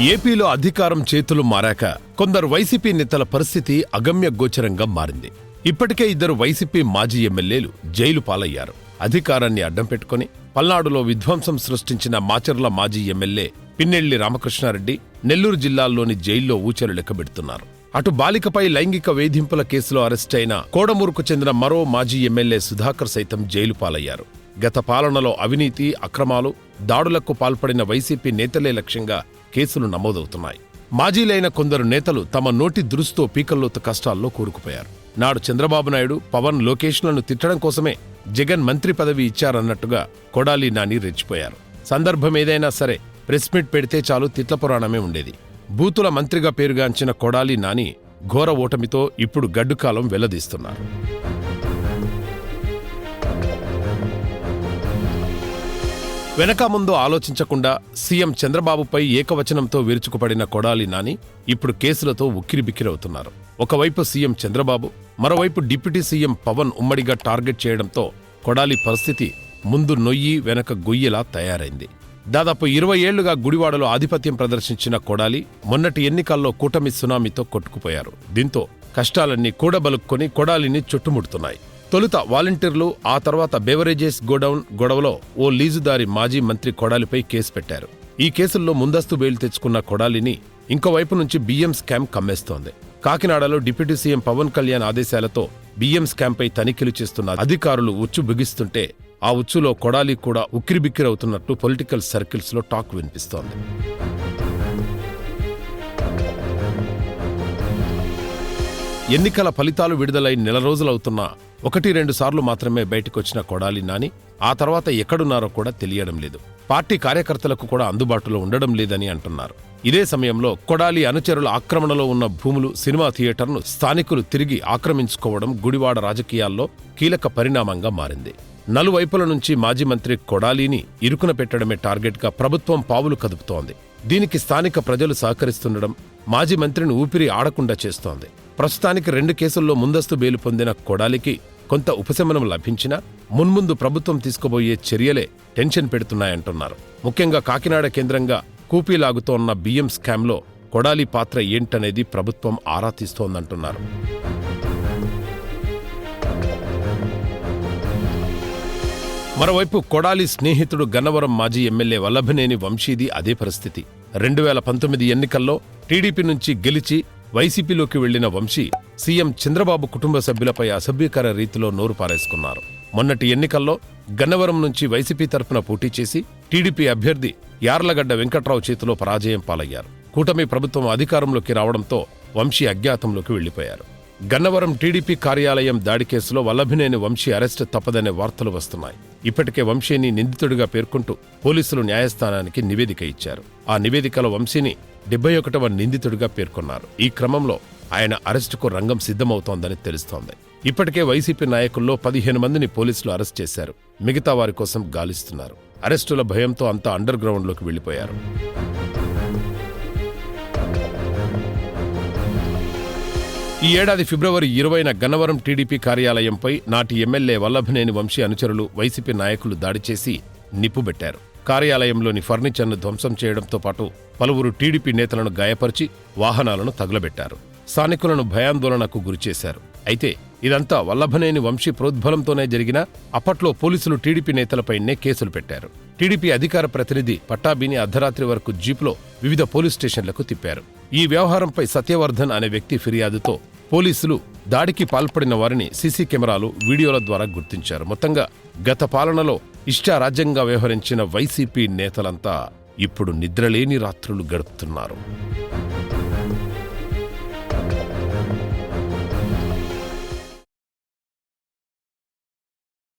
ఏపీలో అధికారం చేతులు మారాక కొందరు వైసీపీ నేతల పరిస్థితి అగమ్య గోచరంగా మారింది. ఇప్పటికే ఇద్దరు వైసీపీ మాజీ ఎమ్మెల్యేలు జైలు పాలయ్యారు. అధికారాన్ని అడ్డం పెట్టుకుని పల్నాడులో విధ్వంసం సృష్టించిన మాచర్ల మాజీ ఎమ్మెల్యే పిన్నెళ్ళి రామకృష్ణారెడ్డి నెల్లూరు జిల్లాల్లోని జైల్లో ఊచలు లెక్కబెడుతున్నారు అటు బాలికపై లైంగిక వేధింపుల కేసులో అరెస్టైన కోడమూరుకు చెందిన మరో మాజీ ఎమ్మెల్యే సుధాకర్ సైతం జైలు పాలయ్యారు. గత పాలనలో అవినీతి అక్రమాలు దాడులకు పాల్పడిన వైసీపీ నేతలే లక్ష్యంగా కేసులు నమోదవుతున్నాయి. మాజీలైన కొందరు నేతలు తమ నోటి దురుస్తో పీకల్లోత కష్టాల్లో కూరుకుపోయారు. నాడు చంద్రబాబు నాయుడు పవన్ లోకేష్లను తిట్టడం కోసమే జగన్ మంత్రి పదవి ఇచ్చారన్నట్టుగా కొడాలి నాని రెచ్చిపోయారు. సందర్భం ఏదైనా సరే ప్రెస్ మీట్ పెడితే చాలు తిట్ల పురాణమే ఉండేది. బూతుల మంత్రిగా పేరుగాంచిన కొడాలి నాని ఘోర ఓటమితో ఇప్పుడు గడ్డుకాలం వెల్లదీస్తున్నారు వెనక ముందు ఆలోచించకుండా సీఎం చంద్రబాబుపై ఏకవచనంతో విరుచుకుపడిన కొడాలి నాని ఇప్పుడు కేసులతో ఉక్కిరిబిక్కిరవుతున్నారు. ఒకవైపు సీఎం చంద్రబాబు మరోవైపు డిప్యూటీ సీఎం పవన్ ఉమ్మడిగా టార్గెట్ చేయడంతో కొడాలి పరిస్థితి ముందు నొయ్యి వెనక గొయ్యిలా తయారైంది. దాదాపు ఇరవై ఏళ్ళుగా గుడివాడలో ఆధిపత్యం ప్రదర్శించిన కొడాలి మొన్నటి ఎన్నికల్లో కూటమి సునామీతో కొట్టుకుపోయారు. దీంతో కష్టాలన్నీ కూడబలుక్కొని కొడాలిని చుట్టుముడుతున్నాయి. తొలుత వాలంటీర్లు ఆ తర్వాత బెవరేజెస్ గోడౌన్ గొడవలో ఓ లీజుదారి మాజీ మంత్రి కొడాలిపై కేసు పెట్టారు. ఈ కేసుల్లో ముందస్తు బెయిల్ తెచ్చుకున్న కొడాలిని ఇంకోవైపు నుంచి బియ్యం స్కామ్ కమ్మేస్తోంది. కాకినాడలో డిప్యూటీ సీఎం పవన్ కళ్యాణ్ ఆదేశాలతో బియ్యం స్కామ్పై తనిఖీలు చేస్తున్న అధికారులు ఉచ్చు బిగిస్తుంటే ఆ ఉచ్చులో కొడాలి కూడా ఉక్కిరిబిక్కిరవుతున్నట్టు పొలిటికల్ సర్కిల్స్లో టాక్ వినిపిస్తోంది. ఎన్నికల ఫలితాలు విడుదలై నెల రోజులవుతున్నా ఒకటి రెండు సార్లు మాత్రమే బయటకొచ్చిన కొడాలి నాని ఆ తర్వాత ఎక్కడున్నారో కూడా తెలియడం లేదు. పార్టీ కార్యకర్తలకు కూడా అందుబాటులో ఉండడం లేదని అంటున్నారు. ఇదే సమయంలో కొడాలి అనుచరుల ఆక్రమణలో ఉన్న భూములు సినిమా థియేటర్ను స్థానికులు తిరిగి ఆక్రమించుకోవడం గుడివాడ రాజకీయాల్లో కీలక పరిణామంగా మారింది. నలువైపుల నుంచి మాజీ మంత్రి కొడాలిని ఇరుకున పెట్టడమే టార్గెట్గా ప్రభుత్వం పావులు కదుపుతోంది. దీనికి స్థానిక ప్రజలు సహకరిస్తుండడం మాజీ మంత్రిని ఊపిరి ఆడకుండా చేస్తోంది. ప్రస్తుతానికి రెండు కేసుల్లో ముందస్తు బెయిల్ పొందిన కొడాలికి కొంత ఉపశమనం లభించినా మున్ముందు ప్రభుత్వం తీసుకోబోయే చర్యలే టెన్షన్ పెడుతున్నాయంటున్నారు. ముఖ్యంగా కాకినాడ కేంద్రంగా కూపీలాగుతోన్న బియ్యం స్కామ్లో కొడాలి పాత్ర ఏంటనేది ప్రభుత్వం ఆరా తీస్తోందంటున్నారు. మరోవైపు కొడాలి స్నేహితుడు గన్నవరం మాజీ ఎమ్మెల్యే వల్లభనేని వంశీది అదే పరిస్థితి. రెండు వేల పంతొమ్మిది ఎన్నికల్లో టీడీపీ నుంచి గెలిచి వైసీపీలోకి వెళ్ళిన వంశీ సీఎం చంద్రబాబు కుటుంబ సభ్యులపై అసభ్యకర రీతిలో నోరు పారేసుకున్నారు. మొన్నటి ఎన్నికల్లో గన్నవరం నుంచి వైసీపీ తరఫున పోటీ చేసి టీడీపీ అభ్యర్థి యార్లగడ్డ వెంకట్రావు చేతిలో పరాజయం పాలయ్యారు. కూటమి ప్రభుత్వం అధికారంలోకి రావడంతో వంశీ అజ్ఞాతంలోకి వెళ్ళిపోయారు గన్నవరం టీడీపీ కార్యాలయం దాడి కేసులో వల్లభినేని వంశీ అరెస్ట్ తప్పదనే వార్తలు వస్తున్నాయి. ఇప్పటికే వంశీని నిందితుడిగా పేర్కొంటూ పోలీసులు న్యాయస్థానానికి నివేదిక ఇచ్చారు. ఆ నివేదికలో వంశీని డెబ్బై ఒకటవ నిందితుడిగా పేర్కొన్నారు. ఈ క్రమంలో ఆయన అరెస్టుకు రంగం సిద్ధమవుతోందని తెలుస్తోంది. ఇప్పటికే వైసీపీ నాయకుల్లో పదిహేను మందిని పోలీసులు అరెస్ట్ చేశారు. మిగతా వారి కోసం గాలిస్తున్నారు. అరెస్టుల భయంతో అంతా అండర్ గ్రౌండ్లోకి వెళ్ళిపోయారు ఈ ఏడాది ఫిబ్రవరి ఇరవైన గన్నవరం టీడీపీ కార్యాలయంపై నాటి ఎమ్మెల్యే వల్లభనేని వంశీ అనుచరులు వైసీపీ నాయకులు దాడి చేసి నిప్పుబెట్టారు. కార్యాలయంలోని ఫర్నిచర్ను ధ్వంసం చేయడంతో పాటు పలువురు టీడీపీ నేతలను గాయపరిచి వాహనాలను తగులబెట్టారు. స్థానికులను భయాందోళనకు గురిచేశారు అయితే ఇదంతా వల్లభనేని వంశీ ప్రోద్బలంతోనే జరిగిన అప్పట్లో పోలీసులు టీడీపీ నేతలపైనే కేసులు పెట్టారు. టీడీపీ అధికార ప్రతినిధి పట్టాభిని అర్ధరాత్రి వరకు జీప్లో వివిధ పోలీస్ స్టేషన్లకు తిప్పారు. ఈ వ్యవహారంపై సత్యవర్ధన్ అనే వ్యక్తి ఫిర్యాదుతో పోలీసులు దాడికి పాల్పడిన వారిని సీసీ కెమెరాలు వీడియోల ద్వారా గుర్తించారు. మొత్తంగా గత పాలనలో ఇష్టారాజ్యంగా వ్యవహరించిన వైసీపీ నేతలంతా ఇప్పుడు నిద్రలేని రాత్రులు గడుపుతున్నారు.